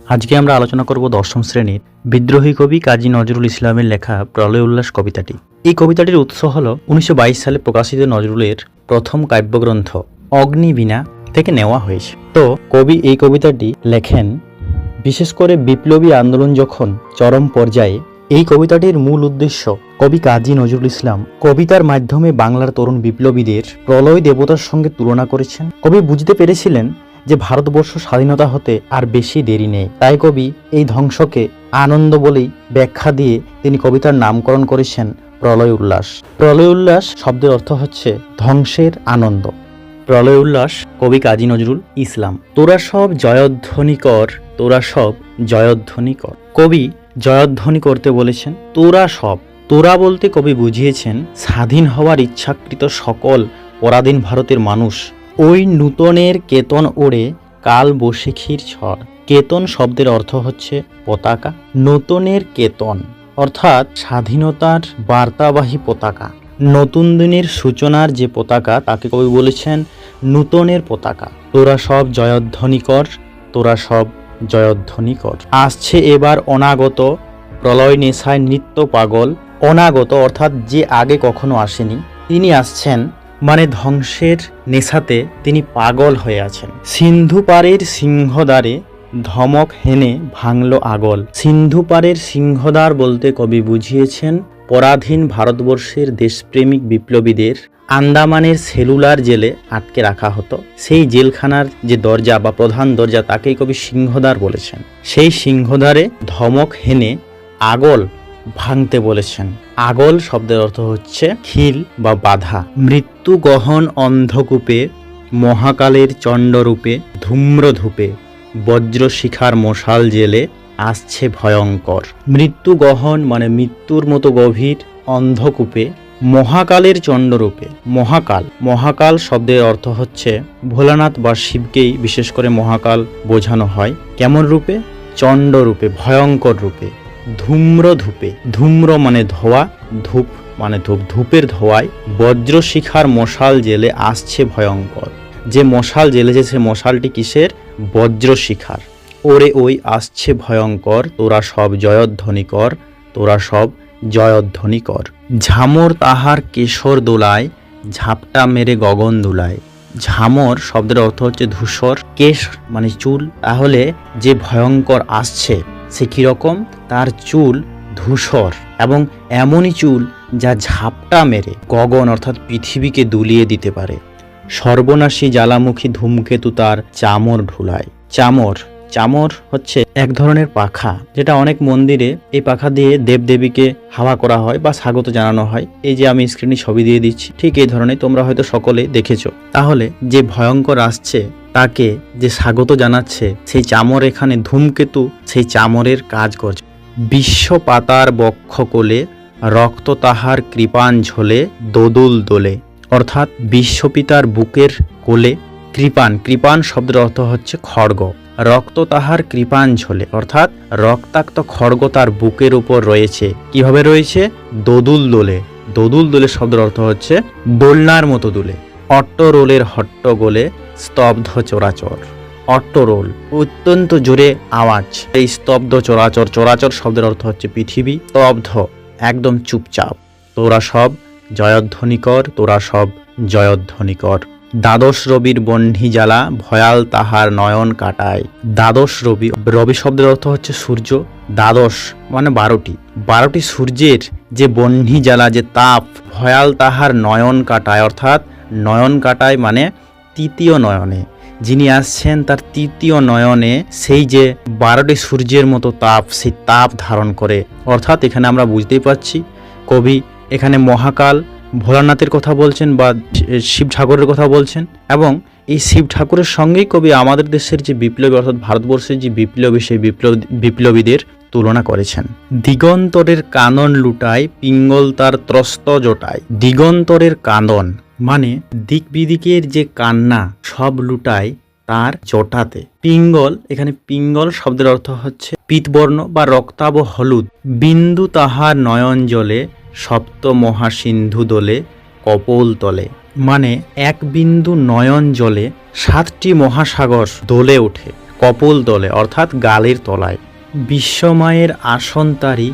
আজকে আমরা আলোচনা করব দশম শ্রেণির বিদ্রোহী কবি কাজী নজরুল ইসলামের লেখা প্রলয় উল্লাস কবিতাটি। এই কবিতাটির উৎস হল উনিশশো বাইশ সালে প্রকাশিত নজরুলের প্রথম কাব্যগ্রন্থ অগ্নিবীণা থেকে নেওয়া হয়েছে। তো কবি এই কবিতাটি লেখেন, বিশেষ করে বিপ্লবী আন্দোলন যখন চরম পর্যায়ে, এই কবিতাটির মূল উদ্দেশ্য কবি কাজী নজরুল ইসলাম কবিতার মাধ্যমে বাংলার তরুণ বিপ্লবীদের প্রলয় দেবতার সঙ্গে তুলনা করেছেন। কবি বুঝতে পেরেছিলেন যে ভারতবর্ষ স্বাধীনতা হতে আর বেশি দেরি নেই। তাই কবি এই ধ্বংসকে আনন্দ বলেই ব্যাখ্যা দিয়ে তিনি কবিতার নামকরণ করেছেন প্রলয় উল্লাস। প্রলয় উল্লাস শব্দের অর্থ হচ্ছে ধ্বংসের আনন্দ। প্রলয় উল্লাস, কবি কাজী নজরুল ইসলাম। তোরা সব জয়ধ্বনি কর তোরা সব জয়ধ্বনি কর কবি জয়ধ্বনি করতে বলেছেন, তোরা সব। তোরা বলতে কবি বুঝিয়েছেন, স্বাধীন হওয়ার ইচ্ছাকৃত সকল পরাধীন ভারতের মানুষ ওই নূতনের কেতন ওড়ে কাল বৈশাখীর ঝড়। কেতন শব্দের অর্থ হচ্ছে পতাকা। নূতনের কেতন, অর্থাৎ স্বাধীনতার বার্তাবাহী পতাকা। নতুন দিনের সূচনার যে পতাকা, তাকে কবি বলেছেন নূতনের পতাকা। তোরা সব জয়ধ্বনি কর তোরা সব জয়ধ্বনি কর আসছে এবার অনাগত প্রলয় নেশায় নৃত্য পাগল। অনাগত অর্থাৎ যে আগে কখনো আসেনি, তিনি আসছেন মানে ধ্বংসের নেশাতে তিনি পাগল হয়ে আছেন। সিন্ধু পাড়ের সিংহদ্বারে ধমক হেনে ভাঙল আগল। সিন্ধু পাড়ের সিংহদ্বার বলতে কবি বুঝিয়েছেন, পরাধীন ভারতবর্ষের দেশপ্রেমিক বিপ্লবীদের আন্দামানের সেলুলার জেলে আটকে রাখা হতো। সেই জেলখানার যে দরজা বা প্রধান দরজা, তাকেই কবি সিংহদ্বার বলেছেন। সেই সিংহদ্বারে ধমক হেনে আগল ভাঙতে বলেছেন। আগল শব্দের অর্থ হচ্ছে খিল বা বাধা। মৃত্যু গহন অন্ধকূপে, মহাকালের চণ্ডরূপে, ধূম্রধূপে, বজ্রশিখার মশাল জেলে আসছে ভয়ঙ্কর। মৃত্যু গহন মানে মৃত্যুর মতো গভীর অন্ধকূপে, মহাকালের চণ্ডরূপে, মহাকাল। মহাকাল শব্দের অর্থ হচ্ছে, ভোলানাথ বা শিবকেই বিশেষ করে মহাকাল বোঝানো হয় কেমন রূপে? চণ্ডরূপে, ভয়ঙ্কর রূপে ধূম্র ধূপে ধূম্র মানে ধোয়া, ধূপ মানে ধূপ, ধূপের ধোয়ায় বজ্রশিখার মশাল জেলে আসছে ভয়ঙ্কর। যে মশাল জ্বেলেছে সে মশালটি কিসের? বজ্রশিখার। ওরে ওই আসছে ভয়ঙ্কর, তোরা সব জয়ধ্বনি কর তোরা সব জয়ধ্বনি কর ঝামর তাহার কেশর দোলায়, ঝাপটা মেরে গগন দুলায়। ঝামর শব্দের অর্থ হচ্ছে ধূসর, কেশ মানে চুল। তাহলে যে ভয়ঙ্কর আসছে, সে কীরকম? তার চুল ধূসর এবং এমনই চুল যা ঝাপটা মেরে গগন অর্থাৎ পৃথিবীকে দুলিয়ে দিতে পারে। সর্বনাশী জ্বালামুখী ধূমকেতু তার চামর ঢুলায়। চামর চামর হচ্ছে এক ধরনের পাখা, যেটা অনেক মন্দিরে এই পাখা দিয়ে দেবদেবীকে হাওয়া করা হয় বা স্বাগত জানানো হয়। এই যে আমি স্ক্রিনে ছবি দিয়ে দিচ্ছি, ঠিক এই ধরনের তোমরা হয়তো সকলে দেখেছ। তাহলে যে ভয়ঙ্কর আসছে, তাকে যে স্বাগত জানাচ্ছে, সেই চামর এখানে ধূমকেতু, সেই চামরের কাজ করছে। বিশ্ব পাতার বক্ষ কোলে রক্ত তাহার কৃপান ঝোলে, দোদুল দোলে। অর্থাৎ বিশ্বপিতার বুকের কোলে কৃপান কৃপান শব্দের অর্থ হচ্ছে খড়গ। রক্ত তাহার কৃপান ঝোলে, অর্থাৎ রক্তাক্ত খড়গ তার বুকের উপর রয়েছে। কীভাবে রয়েছে? দোদুল দোলে। দোদুল দোলে শব্দের অর্থ হচ্ছে দোলনার মতো দুলে। অট্টরোলের হট্টগোলে স্তব্ধ চরাচর। অট্টরোল, অত্যন্ত জোরে আওয়াজ। এই স্তব্ধ চরাচর চরাচর শব্দের অর্থ হচ্ছে পৃথিবী স্তব্ধ। একদম চুপচাপ। তোরা সব জয়ধ্বনি কর তোরা সব জয়ধ্বনি কর দ্বাদশ রবির বহ্নি জ্বালা ভয়াল তাহার নয়ন কাটায়। দ্বাদশ রবি রবি শব্দের অর্থ হচ্ছে সূর্য। দ্বাদশ মানে বারোটি। বারোটি সূর্যের যে বহ্নি জ্বালা, যে তাপ, ভয়াল তাহার নয়ন কাটায়। অর্থাৎ নয়ন কাটায় মানে তৃতীয় নয়নে। যিনি আসছেন তার তৃতীয় নয়নে, সেই যে বারোটি সূর্যের মতো তাপ, সেই তাপ ধারণ করে। অর্থাৎ এখানে আমরা বুঝতেই পারছি, কবি এখানে মহাকাল, ভোলানাথের কথা বলছেন বা শিব ঠাকুরের কথা বলছেন এবং এই শিব ঠাকুরের সঙ্গেই কবি আমাদের দেশের যে বিপ্লবী, অর্থাৎ ভারতবর্ষের যে বিপ্লবী, সেই বিপ্লব বিপ্লবীদের তুলনা করেছেন। দিগন্তরের কানন লুটায়, পিঙ্গল তার ত্রস্ত জোটায়। দিগন্তরের কানন মানে দিক বিদিকের যে কান্না সব লুটায় তার জটাতে। পিঙ্গল, এখানে পিঙ্গল শব্দের অর্থ হচ্ছে পিতবর্ণ বা রক্তাব হলুদ। বিন্দু তাহার নয়ন জলে, সপ্ত মহাসিন্ধু দোলে, কপোল তলে। মানে এক বিন্দু নয়ন জলে সাতটি মহাসাগর দোলে ওঠে, কপল দলে, অর্থাৎ গালের তলায়। বিশ্বমায়ের আসন তারি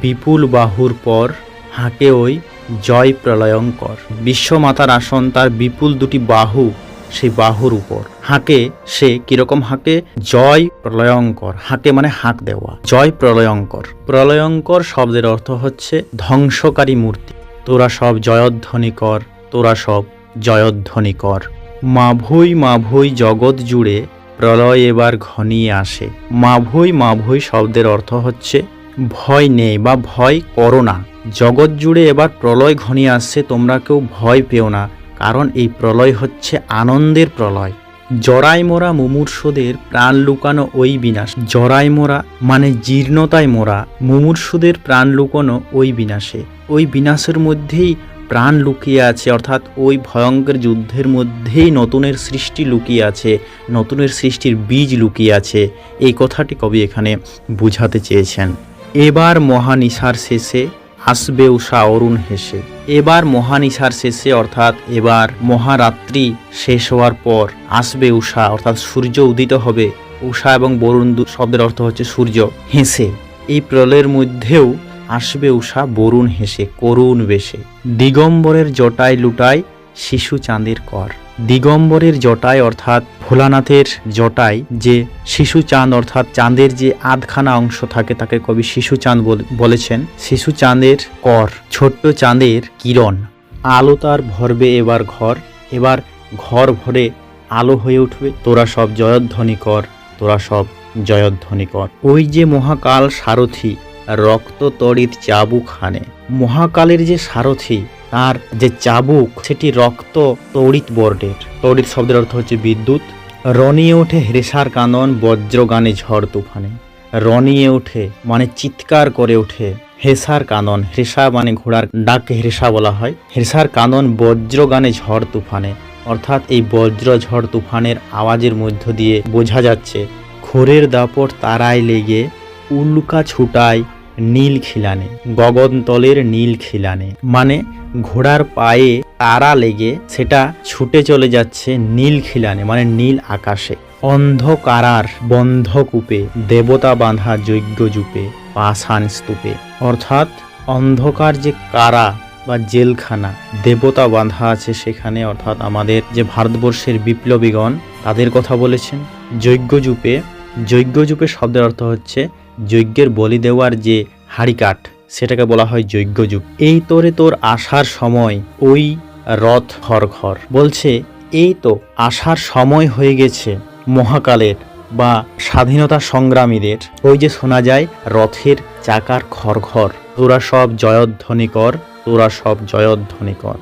বিপুল বাহুর পর হাঁকে ওই জয় প্রলয়ঙ্কর। বিশ্বমাতার আসন তার বিপুল দুটি বাহু, সেই বাহুর উপর। হাঁকে সে কীরকম হাঁকে? জয় প্রলয়ঙ্কর। হাঁকে মানে হাঁক দেওয়া। জয় প্রলয়ঙ্কর। প্রলয়ঙ্কর শব্দের অর্থ হচ্ছে ধ্বংসকারী মূর্তি। তোরা সব জয়ধ্বনি কর তোরা সব জয়ধ্বনি কর মাভৈ মাভৈ জগৎ জুড়ে প্রলয় এবার ঘনিয়ে আসে। মাভৈ মাভৈ শব্দের অর্থ হচ্ছে ভয় নেই বা ভয় করো না। জগৎ জুড়ে এবার প্রলয় ঘনিয়ে আসছে, তোমরা কেউ ভয় পেও না, কারণ এই প্রলয় হচ্ছে আনন্দের প্রলয়। জরাই মোরা মুমূর্ষদের প্রাণ লুকানো ওই বিনাশ। জরাই মোরা মানে জীর্ণতায় মোরা, মুমূর্ষদের প্রাণ লুকানো ওই বিনাশে। ওই বিনাশের মধ্যেই প্রাণ লুকিয়ে আছে, অর্থাৎ ওই ভয়ঙ্কর যুদ্ধের মধ্যেই নতুনের সৃষ্টি লুকিয়ে আছে, নতুনের সৃষ্টির বীজ লুকিয়ে আছে। এই কথাটি কবি এখানে বুঝাতে চেয়েছেন। এবার মহানিশার শেষে আসবে উষা অরুণ হেসে। এবার মহানিশার শেষে অর্থাৎ এবার মহারাত্রি শেষ হওয়ার পর আসবে উষা, অর্থাৎ সূর্য উদিত হবে। উষা এবং বরুণ দু- শব্দের অর্থ হচ্ছে সূর্য হেসে। এই প্রলয়ের মধ্যেও আসবে উষা, বরুণ হেসে, করুণ বেশে। দিগম্বরের জটায় লুটায় শিশু চাঁদের কর। দিগম্বরের জটায় অর্থাৎ ভোলানাথের জটায় যে শিশু চাঁদ অর্থাৎ চাঁদের যে আধখানা অংশ থাকে তাকে কবি শিশু চাঁদ বল- বলেছেন। শিশু চাঁদের কর, ছোট্ট চাঁদের কিরণ। আলো তার ভরবে এবার ঘর এবার ঘর ভরে আলো হয়ে উঠবে। তোরা সব জয়ধ্বনি কর, তোরা সব জয়ধ্বনি কর। ওই যে মহাকাল সারথি, রক্ত তড়িৎ চাবুক হানে। মহাকালের যে সারথি তার যে চাবুক, সেটি রক্ত তড়িৎ বর্ডের। তড়িৎ শব্দের অর্থ হচ্ছে বিদ্যুৎ। রনিয়ে ওঠে হ্রেসার কানন, বজ্রগানে ঝড় তুফানে। রনিয়ে ওঠে মানে চিৎকার করে ওঠে হেসার কানন। হ্রেসা মানে ঘোড়ার ডাককে হেরেসা বলা হয়। হেসার কানন বজ্রগানে ঝড় তুফানে। অর্থাৎ এই বজ্র ঝড় তুফানের আওয়াজের মধ্য দিয়ে বোঝা যাচ্ছে খোরের দাপট তারায় লেগে উল্লুকা ছুটায় নীল খিলানে, গগনতলের নীল খিলানে মানে ঘোড়ার পায়ে তারা লেগে সেটা ছুটে চলে যাচ্ছে নীল খিলানে মানে নীল আকাশে। অন্ধকারার বন্ধকূপে, দেবতা বাঁধা যজ্ঞ জুপে পাষাণ স্তূপে। অর্থাৎ অন্ধকার যে কারা বা জেলখানা, দেবতা বাঁধা আছে সেখানে, অর্থাৎ আমাদের যে ভারতবর্ষের বিপ্লবীগণ, তাদের কথা বলেছেন। যজ্ঞজূপে যজ্ঞজূপে শব্দের অর্থ হচ্ছে যজ্ঞের বলি দেওয়ার যে হাড়িকাঠ, সেটাকে বলা হয় যজ্ঞযুগ। এই তোরে তোর আসার সময় ওই রথ ঘর ঘর বলছে, এই তো আসার সময় হয়ে গেছে মহাকালের বা স্বাধীনতা সংগ্রামীদের। ওই যে শোনা যায়, রথের চাকার খর ঘর তোরা সব জয়ধ্বনি কর তোরা সব জয়ধ্বনি কর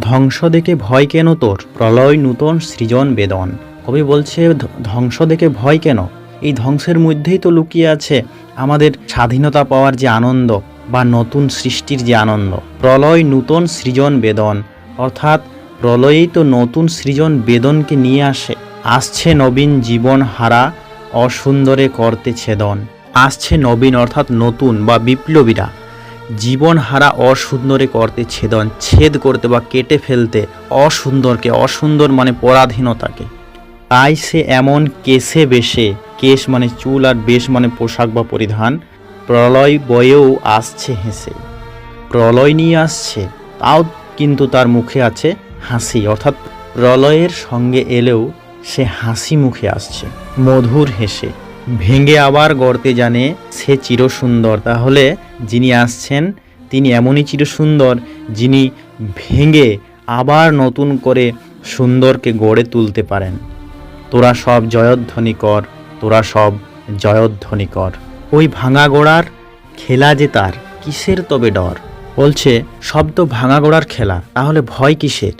ধ্বংস দেখে ভয় কেন তোর? প্রলয় নূতন সৃজন বেদন। কবি বলছে ধ্বংস দেখে ভয় কেন? এই ধ্বংসের মধ্যেই তো লুকিয়ে আছে আমাদের স্বাধীনতা পাওয়ার যে আনন্দ বা নতুন সৃষ্টির যে আনন্দ। প্রলয় নূতন সৃজন বেদন, অর্থাৎ প্রলয়েই তো নতুন সৃজন বেদনকে নিয়ে আসে। আসছে নবীন জীবন হারা, অসুন্দরে করতে ছেদন। আসছে নবীন, অর্থাৎ নতুন বা বিপ্লবীরা, জীবন হারা, অসুন্দরে করতে ছেদন। ছেদ করতে বা কেটে ফেলতে অসুন্দরকে, অসুন্দর মানে পরাধীনতাকে। তাই সে এমন কেশে বেশে কেশ মানে চুল আর বেশ মানে পোশাক বা পরিধান। প্রলয় বয়েও আসছে হেসে। প্রলয় নিয়ে আসছে, তাও কিন্তু তার মুখে আছে হাসি। অর্থাৎ প্রলয়ের সঙ্গে এলেও সে হাসি মুখে আসছে, মধুর হেসে। ভেঙে আবার গড়তে জানে সে চিরসুন্দর। তাহলে যিনি আসছেন, তিনি এমনই চিরসুন্দর যিনি ভেঙে আবার নতুন করে সুন্দরকে গড়ে তুলতে পারেন। তোরা সব জয়ধ্বনি কর তোরা সব জয়ধ্বনি কর ওই ভাঙা গোড়ার খেলা যে তার, কিসের তবে ডর? বলছে তো ভাঙা গোড়ার খেলা, তাহলে ভয় কিসের?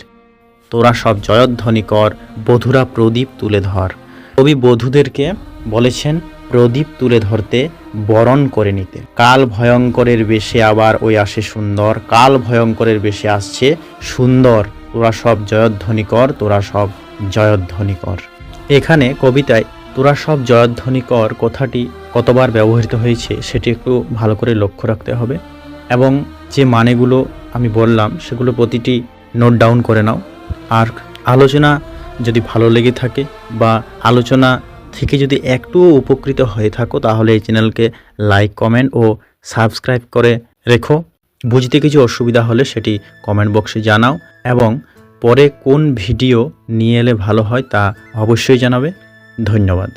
তোরা সব জয়ধ্বনি কর বধুরা প্রদীপ তুলে ধর। কবি বধূদেরকে বলেছেন, প্রদীপ তুলে ধরতে বরণ করে নিতে। কাল ভয়ঙ্করের বেশে আবার ওই আসে সুন্দর, কাল ভয়ঙ্করের বেশে আসছে সুন্দর। তোরা সব জয়ধ্বনি কর তোরা সব জয়ধ্বনি কর এখানে কবিতায় তোরা সব জয়ধ্বনি কর কথাটি কতবার ব্যবহৃত হয়েছে সেটি একটু ভালো করে লক্ষ্য রাখতে হবে। এবং যে মানেগুলো আমি বললাম সেগুলো প্রতিটি নোট ডাউন করে নাও। আর আলোচনা যদি ভালো লেগে থাকে বা আলোচনা থেকে যদি একটু উপকৃত হয়ে থাকো তাহলে এই চ্যানেলকে লাইক কমেন্ট ও সাবস্ক্রাইব করে রেখো। বুঝতে কিছু অসুবিধা হলে সেটি কমেন্ট বক্সে জানাও। এবং পরে কোন ভিডিও নিয়ে এলে ভালো হয় তা অবশ্যই জানাবে। ধন্যবাদ।